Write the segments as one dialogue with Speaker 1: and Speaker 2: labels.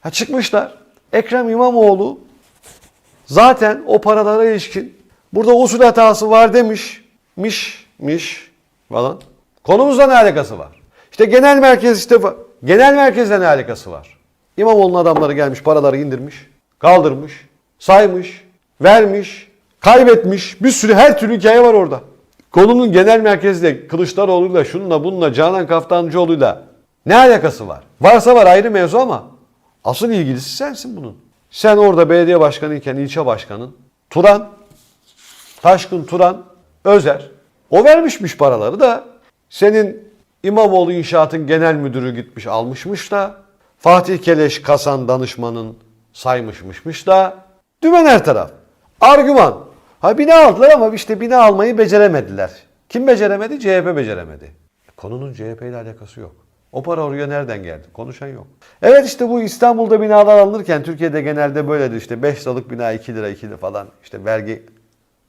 Speaker 1: Ha çıkmışlar. Ekrem İmamoğlu zaten o paralara ilişkin burada usul hatası var demiş. Miş, miş falan. Konumuzla ne alakası var? İşte genel merkez işte genel merkezle ne alakası var? İmamoğlu'nun adamları gelmiş paraları indirmiş, kaldırmış, saymış, vermiş, kaybetmiş. Bir sürü her türlü hikaye var orada. Konunun genel merkezde Kılıçdaroğlu'yla, şununla, bununla, Canan Kaftancıoğlu'yla ne alakası var? Varsa var ayrı mevzu ama asıl ilgilisi sensin bunun. Sen orada belediye başkanıyken ilçe başkanın Turan, Taşkın Turan, Özer o vermişmiş paraları da senin İmamoğlu İnşaat'ın genel müdürü gitmiş almışmış da Fatih Keleş Kasan danışmanın saymışmışmış da dümen her taraf. Argüman. Ha bina aldılar ama işte bina almayı beceremediler. Kim beceremedi? CHP beceremedi. Konunun CHP ile alakası yok. O para oraya nereden geldi? Konuşan yok. Evet işte bu İstanbul'da binalar alınırken Türkiye'de genelde böyledir işte 5 liralık bina 2 lira 2 lira falan işte vergi.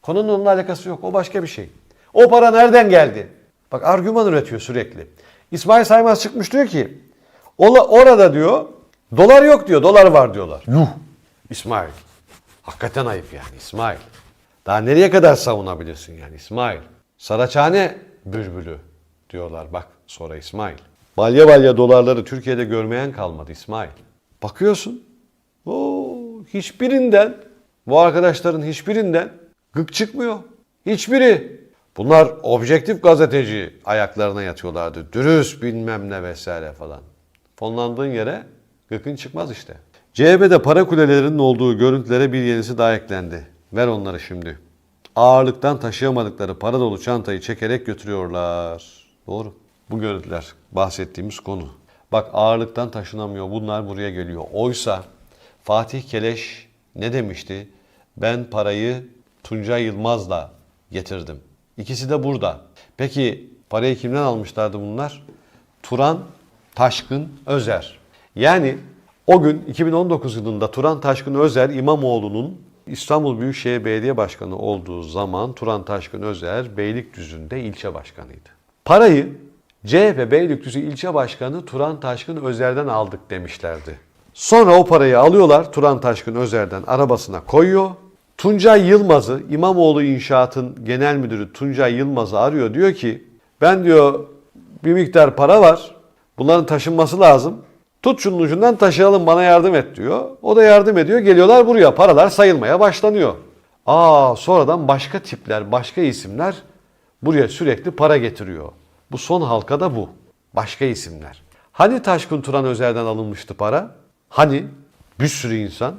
Speaker 1: Konunun onunla alakası yok. O başka bir şey. O para nereden geldi? Bak argüman üretiyor sürekli. İsmail Saymaz çıkmış diyor ki ola- orada diyor dolar yok diyor dolar var diyorlar. Yuh İsmail. Hakikaten ayıp yani İsmail. Daha nereye kadar savunabilirsin yani İsmail? Saraçhane bülbülü diyorlar bak sonra İsmail. Balya balya dolarları Türkiye'de görmeyen kalmadı İsmail. Bakıyorsun o hiçbirinden bu arkadaşların hiçbirinden gık çıkmıyor. Hiçbiri. Bunlar objektif gazeteci ayaklarına yatıyorlardı. Dürüst bilmem ne vesaire falan. Fonlandığın yere gıkın çıkmaz işte. CHP'de para kulelerinin olduğu görüntülere bir yenisi daha eklendi. Ver onları şimdi. Ağırlıktan taşıyamadıkları para dolu çantayı çekerek götürüyorlar. Doğru. Bu görüntüler bahsettiğimiz konu. Bak ağırlıktan taşınamıyor bunlar buraya geliyor. Oysa Fatih Keleş ne demişti? Ben parayı Tuncay Yılmaz'la getirdim. İkisi de burada. Peki parayı kimden almışlardı bunlar? Turan Taşkın Özer. Yani o gün 2019 yılında Turan Taşkın Özer İmamoğlu'nun İstanbul Büyükşehir Belediye Başkanı olduğu zaman Turan Taşkın Özer Beylikdüzü'nde ilçe başkanıydı. Parayı CHP Beylikdüzü ilçe başkanı Turan Taşkın Özer'den aldık demişlerdi. Sonra o parayı alıyorlar Turan Taşkın Özer'den arabasına koyuyor. Tuncay Yılmaz'ı İmamoğlu İnşaat'ın genel müdürü Tuncay Yılmaz'ı arıyor. Diyor ki ben diyor bir miktar para var. Bunların taşınması lazım. Tut şunun ucundan taşıyalım bana yardım et diyor. O da yardım ediyor. Geliyorlar buraya. Paralar sayılmaya başlanıyor. Aa sonradan başka tipler, başka isimler buraya sürekli para getiriyor. Bu son halkada bu. Başka isimler. Hani Taşkın Turan Özer'den alınmıştı para? Hani bir sürü insan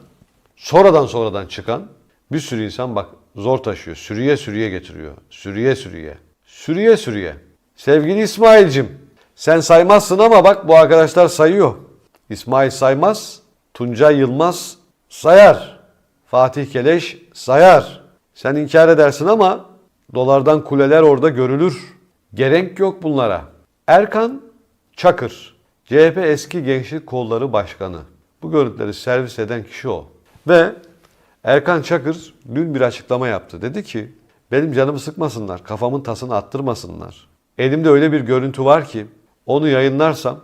Speaker 1: sonradan sonradan çıkan bir sürü insan bak zor taşıyor. Sürüye sürüye getiriyor. Sürüye sürüye. Sürüye sürüye. Sevgili İsmail'cim sen saymazsın ama bak bu arkadaşlar sayıyor. İsmail saymaz, Tuncay Yılmaz sayar. Fatih Keleş sayar. Sen inkar edersin ama dolardan kuleler orada görülür. Gerek yok bunlara. Erkan Çakır, CHP eski Gençlik Kolları Başkanı. Bu görüntüleri servis eden kişi o. Ve Erkan Çakır dün bir açıklama yaptı. Dedi ki benim canımı sıkmasınlar, kafamın tasını attırmasınlar. Elimde öyle bir görüntü var ki onu yayınlarsam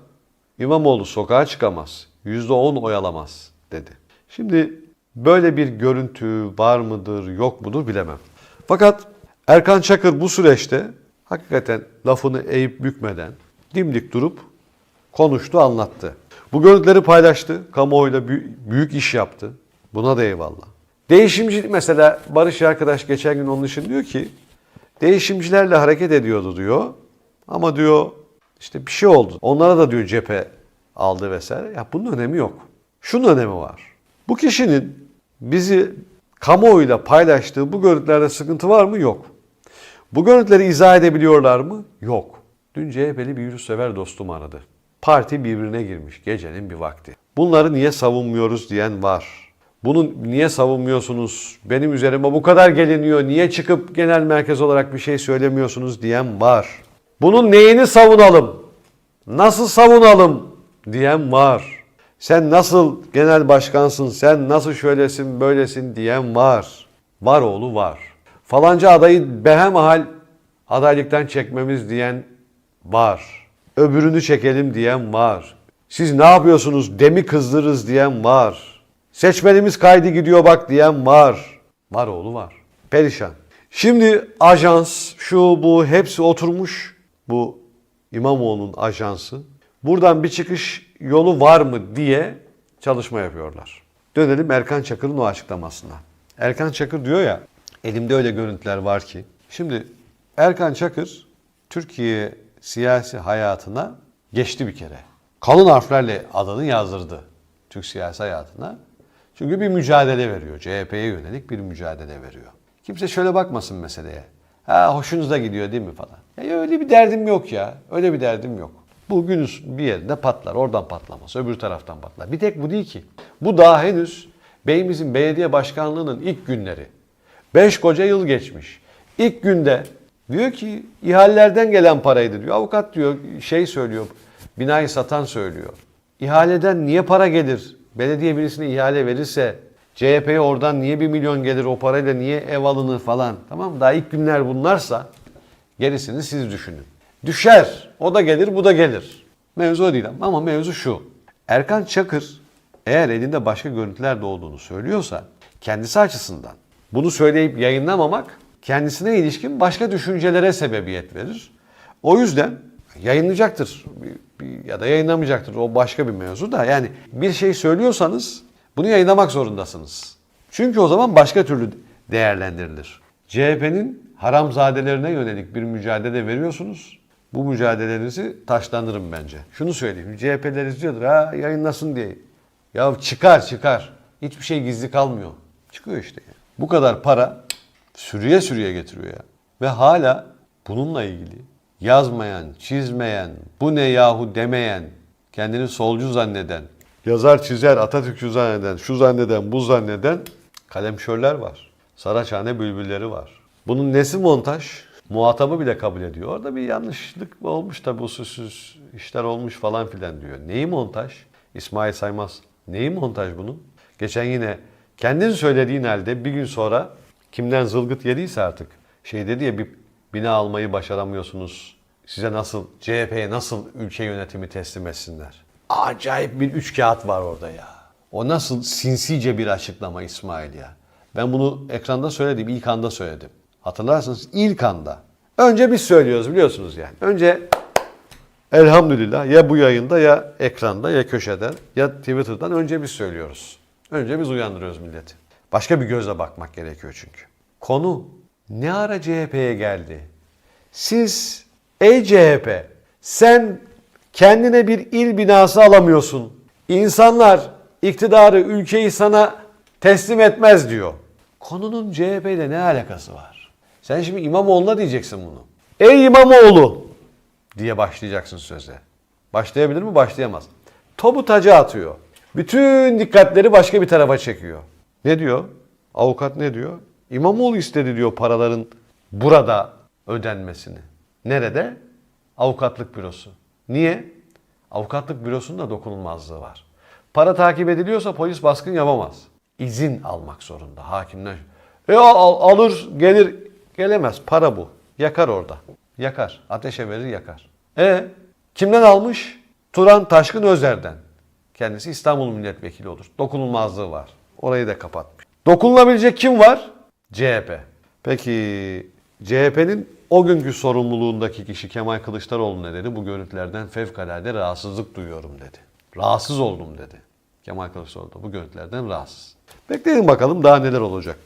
Speaker 1: İmamoğlu sokağa çıkamaz, %10 oy alamaz dedi. Şimdi böyle bir görüntü var mıdır yok mudur bilemem. Fakat Erkan Çakır bu süreçte hakikaten lafını eğip bükmeden dimdik durup konuştu anlattı. Bu görüntüleri paylaştı. Kamuoyuyla bü- büyük iş yaptı. Buna da eyvallah. Değişimci mesela Barış arkadaş geçen gün onun için diyor ki değişimcilerle hareket ediyordu diyor. Ama diyor işte bir şey oldu. Onlara da diyor cephe aldı vesaire. Ya bunun önemi yok. Şunun önemi var. Bu kişinin bizi kamuoyuyla paylaştığı bu görüntülerde sıkıntı var mı? Yok. Bu görüntüleri izah edebiliyorlar mı? Yok. Dün CHP'li bir yurtsever dostum aradı. Parti birbirine girmiş gecenin bir vakti. Bunları niye savunmuyoruz diyen var. Bunu niye savunmuyorsunuz? Benim üzerime bu kadar geliniyor. Niye çıkıp genel merkez olarak bir şey söylemiyorsunuz diyen var. Bunun neyini savunalım? Nasıl savunalım diyen var. Sen nasıl genel başkansın, sen nasıl şöylesin, böylesin diyen var. Var oğlu var. Falanca adayı behemahal adaylıktan çekmemiz diyen var. Öbürünü çekelim diyen var. Siz ne yapıyorsunuz? Demi kızdırırız diyen var. Seçmenimiz kaydı gidiyor bak diyen var. Var oğlu var. Perişan. Şimdi ajans, şu bu hepsi oturmuş. Bu İmamoğlu'nun ajansı. Buradan bir çıkış yolu var mı diye çalışma yapıyorlar. Dönelim Erkan Çakır'ın o açıklamasına. Erkan Çakır diyor ya, elimde öyle görüntüler var ki. Şimdi Erkan Çakır Türkiye siyasi hayatına geçti bir kere. Kalın harflerle adını yazdırdı Türk siyasi hayatına. Çünkü bir mücadele veriyor. CHP'ye yönelik bir mücadele veriyor. Kimse şöyle bakmasın meseleye. Ha hoşunuza gidiyor değil mi falan. Ya öyle bir derdim yok ya. Öyle bir derdim yok. Bu gün bir yerinde patlar. Oradan patlamaz. Öbür taraftan patlar. Bir tek bu değil ki. Bu daha henüz beyimizin belediye başkanlığının ilk günleri. Beş koca yıl geçmiş. İlk günde diyor ki ihalelerden gelen paraydı diyor. Avukat diyor şey söylüyor. Binayı satan söylüyor. İhaleden niye para gelir? Belediye birisine ihale verirse CHP'ye oradan niye bir milyon gelir o parayla niye ev alınır falan. Tamam mı? Daha ilk günler bunlarsa gerisini siz düşünün. Düşer. O da gelir bu da gelir. Mevzu o değil ama mevzu şu. Erkan Çakır eğer elinde başka görüntüler de olduğunu söylüyorsa kendisi açısından bunu söyleyip yayınlamamak kendisine ilişkin başka düşüncelere sebebiyet verir. O yüzden yayınlayacaktır ya da yayınlamayacaktır. O başka bir mevzu da. Yani bir şey söylüyorsanız bunu yayınlamak zorundasınız. Çünkü o zaman başka türlü değerlendirilir. CHP'nin haramzadelerine yönelik bir mücadele veriyorsunuz. Bu mücadelenizi taşlandırın bence. Şunu söyleyeyim. CHP'ler izliyordur ha yayınlasın diye. Ya çıkar çıkar. Hiçbir şey gizli kalmıyor. Çıkıyor işte. ya. Bu kadar para sürüye sürüye getiriyor ya. Ve hala bununla ilgili yazmayan, çizmeyen, bu ne yahu demeyen, kendini solcu zanneden, yazar çizer Atatürkçü zanneden, şu zanneden, bu zanneden kalemşörler var. Saraçhane bülbülleri var. Bunun nesi montaj? Muhatabı bile kabul ediyor. Orada bir yanlışlık olmuş tabi usulsüz işler olmuş falan filan diyor. Neyi montaj? İsmail Saymaz. Neyi montaj bunun? Geçen yine kendin söylediğin halde bir gün sonra kimden zılgıt yediyse artık şey dedi ya bir bina almayı başaramıyorsunuz. Size nasıl CHP'ye nasıl ülke yönetimi teslim etsinler? Acayip bir üç kağıt var orada ya. O nasıl sinsice bir açıklama İsmail ya. Ben bunu ekranda söyledim, ilk anda söyledim. Hatırlarsınız ilk anda. Önce biz söylüyoruz biliyorsunuz yani. Önce elhamdülillah ya bu yayında ya ekranda ya köşeden ya Twitter'dan önce biz söylüyoruz. Önce biz uyandırıyoruz milleti. Başka bir gözle bakmak gerekiyor çünkü. Konu ne ara CHP'ye geldi? Siz ey CHP sen kendine bir il binası alamıyorsun. İnsanlar iktidarı ülkeyi sana teslim etmez diyor. Konunun CHP ile ne alakası var? Sen şimdi İmamoğlu'na diyeceksin bunu. Ey İmamoğlu diye başlayacaksın söze. Başlayabilir mi? Başlayamaz. Topu taca atıyor. Bütün dikkatleri başka bir tarafa çekiyor. Ne diyor? Avukat ne diyor? İmamoğlu istedi diyor paraların burada ödenmesini. Nerede? Avukatlık bürosu. Niye? Avukatlık bürosunun da dokunulmazlığı var. Para takip ediliyorsa polis baskın yapamaz. İzin almak zorunda hakimden. E al, al- alır gelir gelemez. Para bu. Yakar orada. Yakar. Ateşe verir yakar. E kimden almış? Turan Taşkın Özer'den. Kendisi İstanbul milletvekili olur. Dokunulmazlığı var. Orayı da kapatmış. Dokunulabilecek kim var? CHP. Peki CHP'nin o günkü sorumluluğundaki kişi Kemal Kılıçdaroğlu ne dedi? Bu görüntülerden fevkalade rahatsızlık duyuyorum dedi. Rahatsız oldum dedi. Kemal Kılıçdaroğlu da bu görüntülerden rahatsız. Bekleyin bakalım daha neler olacak.